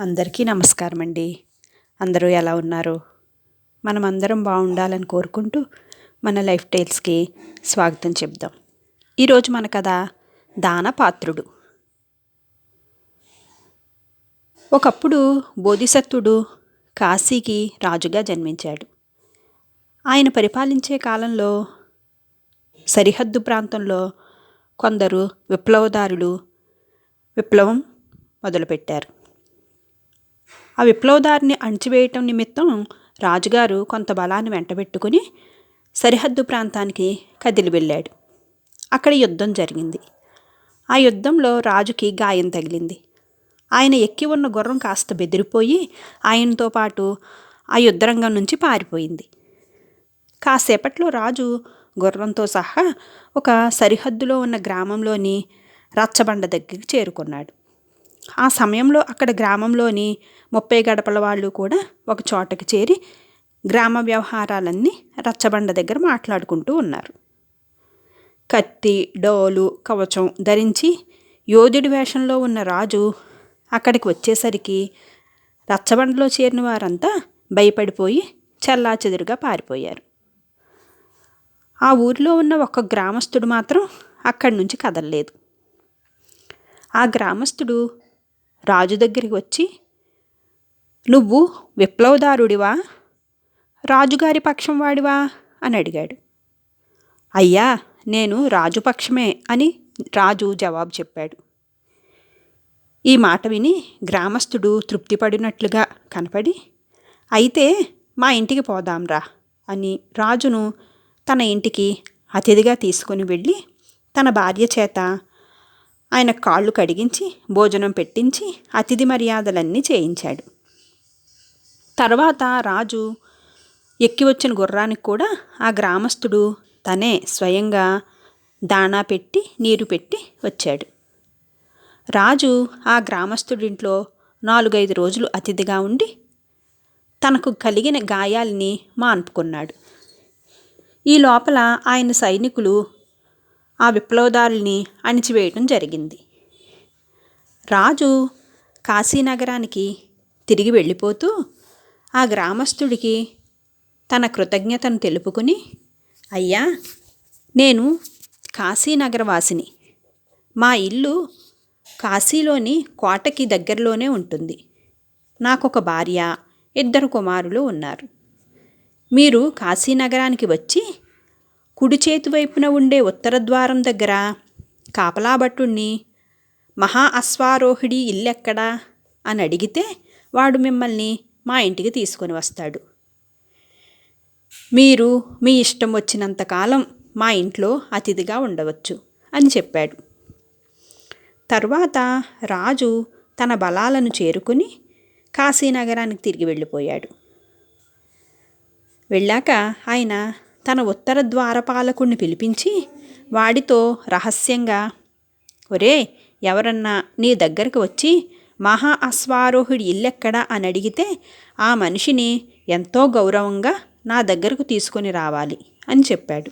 అందరికీ నమస్కారం అండి అందరూ ఎలా ఉన్నారు? మనం అందరం బాగుండాలని కోరుకుంటూ మన లైఫ్ టైల్స్కి స్వాగతం చెప్దాం. ఈరోజు మన కథ దానపాత్రుడు. ఒకప్పుడు బోధిసత్వుడు కాశీకి రాజుగా జన్మించాడు. ఆయన పరిపాలించే కాలంలో సరిహద్దు ప్రాంతంలో కొందరు విప్లవదారులు విప్లవం మొదలుపెట్టారు. ఆ విప్లవదారిని అణచివేయటం నిమిత్తం రాజుగారు కొంత బలాన్ని వెంటబెట్టుకుని సరిహద్దు ప్రాంతానికి కదిలి వెళ్ళాడు. అక్కడ యుద్ధం జరిగింది. ఆ యుద్ధంలో రాజుకి గాయం తగిలింది. ఆయన ఎక్కి ఉన్న గుర్రం కాస్త బెదిరిపోయి ఆయనతో పాటు ఆ యుద్ధరంగం నుంచి పారిపోయింది. కాసేపట్లో రాజు గుర్రంతో సహా ఒక సరిహద్దులో ఉన్న గ్రామంలోని రచ్చబండ దగ్గరికి చేరుకున్నాడు. ఆ సమయంలో అక్కడ గ్రామంలోని ముప్పై గడపల వాళ్ళు కూడా ఒక చోటకి చేరి గ్రామ వ్యవహారాలన్నీ రచ్చబండ దగ్గర మాట్లాడుకుంటూ ఉన్నారు. కత్తి డోలు కవచం ధరించి యోధుడి వేషంలో ఉన్న రాజు అక్కడికి వచ్చేసరికి రచ్చబండలో చేరిన వారంతా భయపడిపోయి చెల్లాచెదురుగా పారిపోయారు. ఆ ఊరిలో ఉన్న ఒక గ్రామస్తుడు మాత్రం అక్కడి నుంచి కదలలేదు. ఆ గ్రామస్తుడు రాజు దగ్గరికి వచ్చి నువ్వు విప్లవదారుడివా? రాజుగారి పక్షం వాడివా? అని అడిగాడు. అయ్యా నేను రాజుపక్షమే అని రాజు జవాబు చెప్పాడు. ఈ మాట విని గ్రామస్థుడు తృప్తిపడినట్లుగా కనపడి అయితే మా ఇంటికి పోదాంరా అని రాజును తన ఇంటికి అతిథిగా తీసుకుని వెళ్ళి తన భార్య చేత ఆయన కాళ్ళు కడిగించి భోజనం పెట్టించి అతిథి మర్యాదలన్నీ చేయించాడు. తర్వాత రాజు ఎక్కి వచ్చిన గుర్రానికి కూడా ఆ గ్రామస్తుడు తనే స్వయంగా దాణా పెట్టి నీరు పెట్టి వచ్చాడు. రాజు ఆ గ్రామస్తుడింట్లో నాలుగైదు రోజులు అతిథిగా ఉండి తనకు కలిగిన గాయాల్ని మాన్పుకున్నాడు. ఈ లోపల ఆయన సైనికులు ఆ విప్లవదారుల్ని అణిచివేయటం జరిగింది. రాజు కాశీనగరానికి తిరిగి వెళ్ళిపోతూ ఆ గ్రామస్తుడికి తన కృతజ్ఞతను తెలుపుకుని అయ్యా నేను కాశీనగరవాసిని. మా ఇల్లు కాశీలోని కోటకి దగ్గరలోనే ఉంటుంది. నాకు ఒక భార్య ఇద్దరు కుమారులు ఉన్నారు. మీరు కాశీనగరానికి వచ్చి కుడి చేతి వైపున ఉండే ఉత్తర ద్వారం దగ్గర కాపలాభట్టుణ్ణి మహా అశ్వారోహిడి ఇల్లెక్కడా అని అడిగితే వాడు మిమ్మల్ని మా ఇంటికి తీసుకొని వస్తాడు. మీరు మీ ఇష్టం వచ్చినంతకాలం మా ఇంట్లో అతిథిగా ఉండవచ్చు అని చెప్పాడు. తర్వాత రాజు తన బలాలను చేరుకుని కాశీనగరానికి తిరిగి వెళ్ళిపోయాడు. వెళ్ళాక ఆయన తన ఉత్తర ద్వారపాలకుణ్ణి పిలిపించి వాడితో రహస్యంగా ఒరే ఎవరన్నా నీ దగ్గరకు వచ్చి మహా అశ్వారోహుడి ఇల్లెక్కడా అని అడిగితే ఆ మనిషిని ఎంతో గౌరవంగా నా దగ్గరకు తీసుకొని రావాలి అని చెప్పాడు.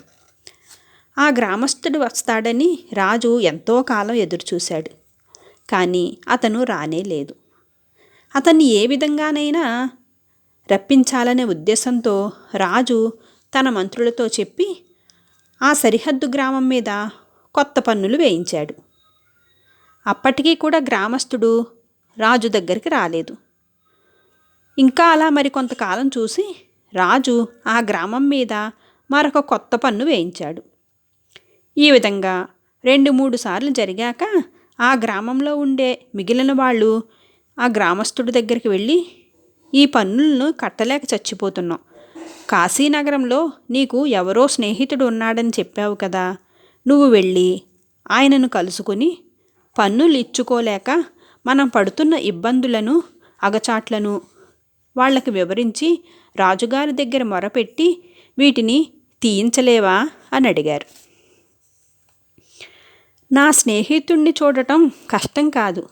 ఆ గ్రామస్తుడు వస్తాడని రాజు ఎంతో కాలం ఎదురుచూశాడు. కానీ అతను రానే లేదు. అతన్ని ఏ విధంగానైనా రప్పించాలనే ఉద్దేశంతో రాజు తన మంత్రులతో చెప్పి ఆ సరిహద్దు గ్రామం మీద కొత్త పన్నులు వేయించాడు. అప్పటికీ కూడా గ్రామస్తుడు రాజు దగ్గరికి రాలేదు. ఇంకా అలా మరి కొంతకాలం చూసి రాజు ఆ గ్రామం మీద మరొక కొత్త పన్ను వేయించాడు. ఈ విధంగా రెండు మూడు సార్లు జరిగాక ఆ గ్రామంలో ఉండే మిగిలిన వాళ్ళు ఆ గ్రామస్తుడి దగ్గరికి వెళ్ళి ఈ పన్నులను కట్టలేక చచ్చిపోతున్నాం. కాశీనగరంలో నీకు ఎవరో స్నేహితుడు ఉన్నాడని చెప్పావు కదా. నువ్వు వెళ్ళి ఆయనను కలుసుకొని పన్నులు ఇచ్చుకోలేక మనం పడుతున్న ఇబ్బందులను అగచాట్లను వాళ్ళకి వివరించి రాజుగారి దగ్గర మొరపెట్టి వీటిని తీయించలేవా? అని అడిగారు. నా స్నేహితుణ్ణి చూడటం కష్టం కాదు.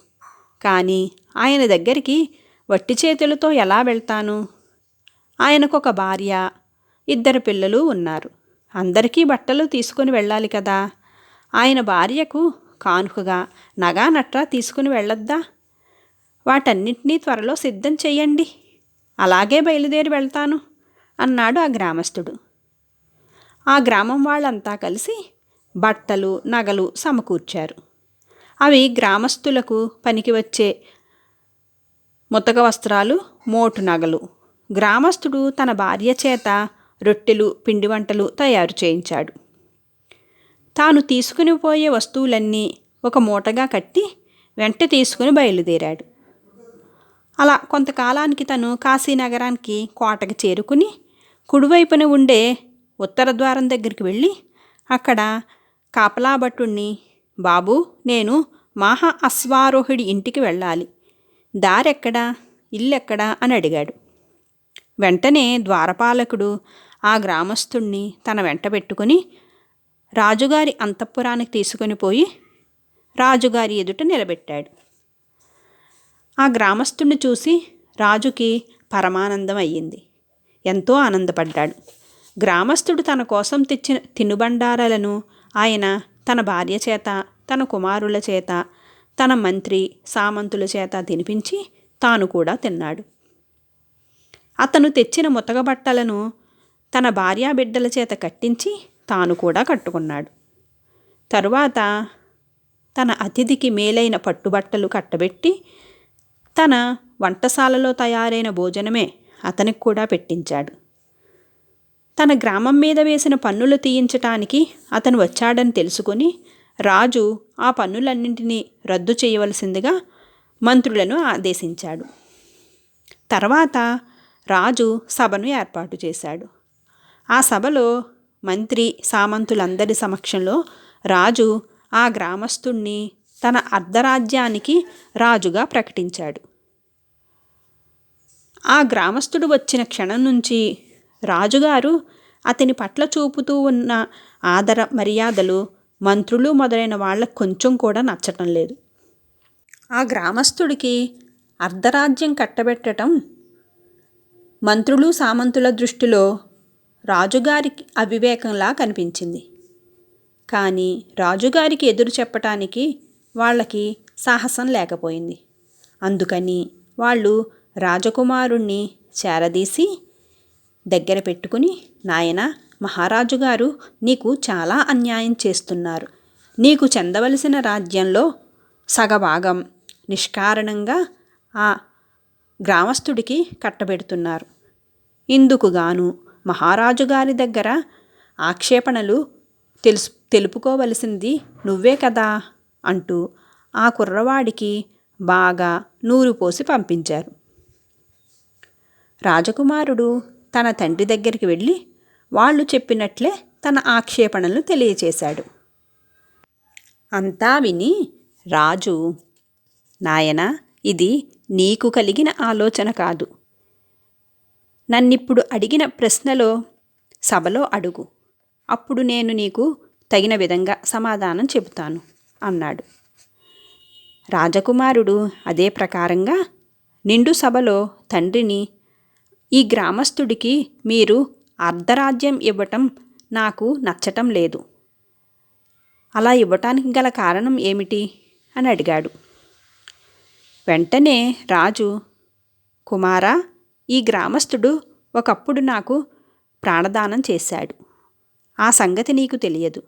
కానీ ఆయన దగ్గరికి వట్టి చేతులతో ఎలా వెళ్తాను? ఆయనకు ఒక భార్య. ఇద్దరు పిల్లలు ఉన్నారు. అందరికీ బట్టలు తీసుకుని వెళ్ళాలి కదా. ఆయన భార్యకు కానుకగా నగా నట్రా తీసుకుని వెళ్ళొద్దా? వాటన్నింటినీ త్వరలో సిద్ధం చెయ్యండి. అలాగే బయలుదేరి వెళ్తాను అన్నాడు ఆ గ్రామస్తుడు ఆ గ్రామం వాళ్ళంతా కలిసి బట్టలు నగలు సమకూర్చారు. అవి గ్రామస్తులకు పనికి వచ్చే ముతక వస్త్రాలు మోటు నగలు గ్రామస్తుడు తన భార్య చేత రొట్టెలు పిండి వంటలు తయారు చేయించాడు. తాను తీసుకుని పోయే వస్తువులన్నీ ఒక మూటగా కట్టి వెంట తీసుకుని బయలుదేరాడు. అలా కొంతకాలానికి తను కాశీనగరానికి కోటకి చేరుకుని కుడివైపున ఉండే ఉత్తర ద్వారం దగ్గరికి వెళ్ళి అక్కడ కాపలాభట్టుణ్ణి బాబు నేను మహా అశ్వారోహుడి ఇంటికి వెళ్ళాలి. దారెక్కడా? ఇల్లెక్కడా? అని అడిగాడు. వెంటనే ద్వారపాలకుడు ఆ గ్రామస్తుణ్ణి తన వెంట పెట్టుకుని రాజుగారి అంతఃపురానికి తీసుకొని పోయి రాజుగారి ఎదుట నిలబెట్టాడు. ఆ గ్రామస్తుణ్ణి చూసి రాజుకి పరమానందం అయ్యింది. ఎంతో ఆనందపడ్డాడు. గ్రామస్తుడు తన కోసం తెచ్చిన తినుబండారాలను ఆయన తన భార్య చేత తన కుమారుల చేత తన మంత్రి సామంతుల చేత తినిపించి తాను కూడా తిన్నాడు. అతను తెచ్చిన ముతక బట్టలను తన భార్యా బిడ్డల చేత కట్టించి తాను కూడా కట్టుకున్నాడు. తరువాత తన అతిథికి మేలైన పట్టుబట్టలు కట్టబెట్టి తన వంటశాలలో తయారైన భోజనమే అతనికి కూడా పెట్టించాడు. తన గ్రామం మీద వేసిన పన్నులు తీయించటానికి అతను వచ్చాడని తెలుసుకొని రాజు ఆ పన్నులన్నింటినీ రద్దు చేయవలసిందిగా మంత్రులను ఆదేశించాడు. తర్వాత రాజు సభను ఏర్పాటు చేశాడు. ఆ సభలో మంత్రి సామంతులందరి సమక్షంలో రాజు ఆ గ్రామస్తుణ్ణి తన అర్ధరాజ్యానికి రాజుగా ప్రకటించాడు. ఆ గ్రామస్తుడు వచ్చిన క్షణం నుంచి రాజుగారు అతని పట్ల చూపుతూ ఉన్న ఆదర మర్యాదలు మంత్రులు మొదలైన వాళ్ళకు కొంచెం కూడా నచ్చటం లేదు. ఆ గ్రామస్తుడికి అర్ధరాజ్యం కట్టబెట్టడం మంత్రులు సామంతుల దృష్టిలో రాజుగారికి అవివేకంలా కనిపించింది. కానీ రాజుగారికి ఎదురు చెప్పటానికి వాళ్ళకి సాహసం లేకపోయింది. అందుకని వాళ్ళు రాజకుమారుణ్ణి చేరదీసి దగ్గర పెట్టుకుని నాయన మహారాజు గారు నీకు చాలా అన్యాయం చేస్తున్నారు. నీకు చెందవలసిన రాజ్యంలో సగభాగం నిష్కారణంగా ఆ గ్రామస్తుడికి కట్టబెడుతున్నారు. ఇందుకు గాను మహారాజు గారి దగ్గర ఆక్షేపణలు తెలుసు తెలుపుకోవలసింది నువ్వే కదా అంటూ ఆ కుర్రవాడికి బాగా నూరు పోసి పంపించారు. రాజకుమారుడు తన తండ్రి దగ్గరికి వెళ్ళి వాళ్ళు చెప్పినట్లే తన ఆక్షేపణలను తెలియచేశాడు. అంతా విని రాజు నాయన ఇది నీకు కలిగిన ఆలోచన కాదు. నన్నిప్పుడు అడిగిన ప్రశ్నలో సభలో అడుగు. అప్పుడు నేను నీకు తగిన విధంగా సమాధానం చెబుతాను అన్నాడు. రాజకుమారుడు అదే ప్రకారంగా నిండు సభలో తండ్రిని ఈ గ్రామస్తుడికి మీరు అర్ధరాజ్యం ఇవ్వటం నాకు నచ్చటం లేదు. అలా ఇవ్వటానికి గల కారణం ఏమిటి? అని అడిగాడు. వెంటనే రాజు కుమారా ఈ గ్రామస్థుడు ఒకప్పుడు నాకు ప్రాణదానం చేశాడు. ఆ సంగతి నీకు తెలియదు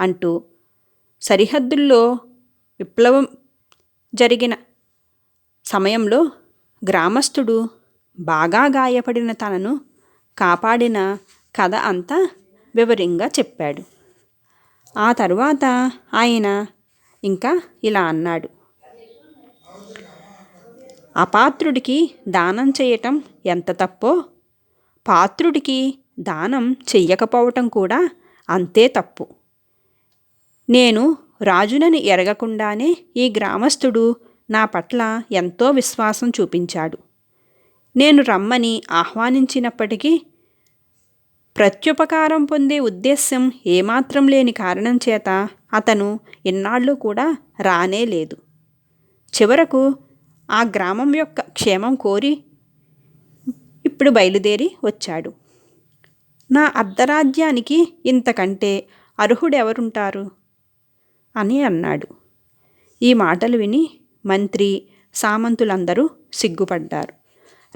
అంటూ సరిహద్దుల్లో విప్లవం జరిగిన సమయంలో గ్రామస్థుడు బాగా గాయపడిన తనను కాపాడిన కథ అంతా వివరంగా చెప్పాడు. ఆ తరువాత ఆయన ఇంకా ఇలా అన్నాడు. అపాత్రుడికి దానం చేయటం ఎంత తప్పో పాత్రుడికి దానం చెయ్యకపోవటం కూడా అంతే తప్పు. నేను రాజునని ఎరగకుండానే ఈ గ్రామస్థుడు నా పట్ల ఎంతో విశ్వాసం చూపించాడు. నేను రమ్మని ఆహ్వానించినప్పటికీ ప్రత్యుపకారం పొందే ఉద్దేశ్యం ఏమాత్రం లేని కారణం చేత అతను ఇన్నాళ్ళు కూడా రానే లేదు. చివరకు ఆ గ్రామం యొక్క క్షేమం కోరి ఇప్పుడు బయలుదేరి వచ్చాడు. నా అర్ధరాజ్యానికి ఇంతకంటే అర్హుడెవరుంటారు? అని అన్నాడు. ఈ మాటలు విని మంత్రి సామంతులందరూ సిగ్గుపడ్డారు.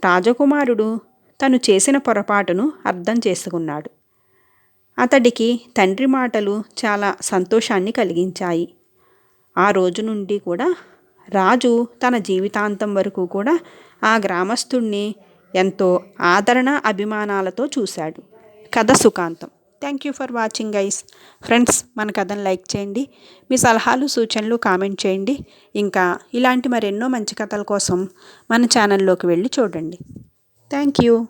రాజకుమారుడు తను చేసిన పొరపాటును అర్థం చేసుకున్నాడు. అతడికి తండ్రి మాటలు చాలా సంతోషాన్ని కలిగించాయి. ఆ రోజు నుండి కూడా రాజు తన జీవితాంతం వరకు కూడా ఆ గ్రామస్తుణ్ణి ఎంతో ఆదరణ అభిమానాలతో చూశాడు. కథ సుఖాంతం. Thank you for watching guys friends మన కథను లైక్ చేయండి. మీ సలహాలు సూచనలు కామెంట్ చేయండి. ఇంకా ఇలాంటి మరెన్నో మంచి కథల కోసం మన ఛానల్లోకి వెళ్ళి చూడండి. Thank you